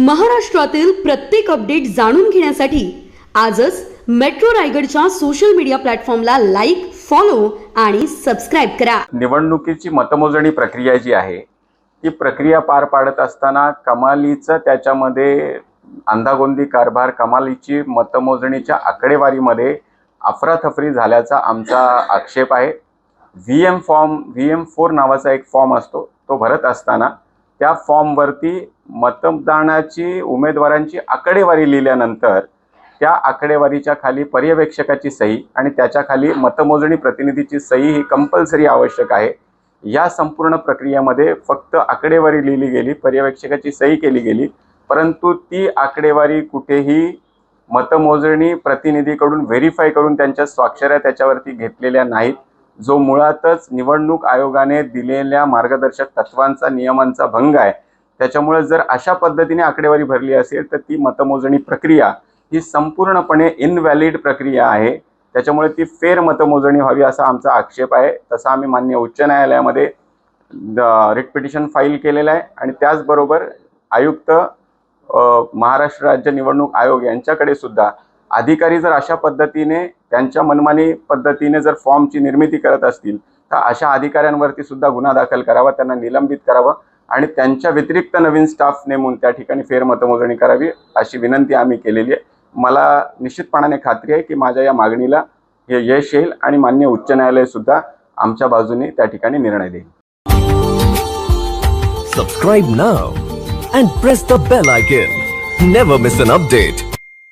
महाराष्ट्रातील प्रत्येक अपडेट जाणून घेण्यासाठी आजच मेट्रो रायगडच्या सोशल मीडिया प्लॅटफॉर्मला लाईक फॉलो आणि सबस्क्राईब करा. निवडणुकीची मतमोजणी प्रक्रिया जी आहे ती प्रक्रिया पार पाडत असताना कमालीचं त्याच्यामध्ये अंधागोंदी कारभार कमालीची मतमोजणीच्या आकडेवारीमध्ये अफरातफरी झाल्याचा आमचा आक्षेप आहे. V M form V M four नावाचा एक फॉर्म असतो तो भरत असताना त्या फॉर्मवरती मतदानाची उमेदवारांची आकडेवारी लिहिल्यानंतर त्या आकडेवारीच्या खाली पर्यवेक्षकाची सही आणि त्याच्याखाली मतमोजणी प्रतिनिधीची सही ही कंपल्सरी आवश्यक आहे. या संपूर्ण प्रक्रियेमध्ये फक्त आकडेवारी लिहिली गेली पर्यवेक्षकाची सही केली गेली परंतु ती आकडेवारी कुठेही मतमोजणी प्रतिनिधीकडून व्हेरीफाय करून त्यांच्या स्वाक्षऱ्या त्याच्यावरती घेतलेल्या नाहीत. जो मुळातच निवडणूक आयोगाने दिलेल्या मार्गदर्शक तत्वांचा नियमांचा भंग आहे. त्याच्यामुळे जर अशा पद्धतीने आकडेवारी भरली असेल तर ती मतमोजणी प्रक्रिया ही संपूर्णपणे इनव्हॅलिड प्रक्रिया आहे. त्याच्यामुळे ती फेर मतमोजणी व्हावी असा आमचा आक्षेप आहे. तसा आम्ही मान्य उच्च न्यायालयामध्ये रिट पिटिशन फाईल केलेलं आहे. आणि त्याचबरोबर आयुक्त महाराष्ट्र राज्य निवडणूक आयोग यांच्याकडे सुद्धा अधिकारी जर अशा पद्धतीने त्यांच्या मनमानी पद्धतीने जर फॉर्मची निर्मिती करत असतील तर अशा अधिकाऱ्यांवरती सुद्धा गुन्हा दाखल करावा त्यांना निलंबित करावं आणि त्यांच्या व्यतिरिक्त नवीन स्टाफ नेमून त्या ठिकाणी फेरमतमोजणी करावी अशी विनंती आम्ही केलेली आहे. मला निश्चितपणाने खात्री आहे की माझ्या या मागणीला हे यश येईल आणि मान्य उच्च न्यायालय सुद्धा आमच्या बाजूने त्या ठिकाणी निर्णय देईल. Subscribe now and press the bell icon never miss an update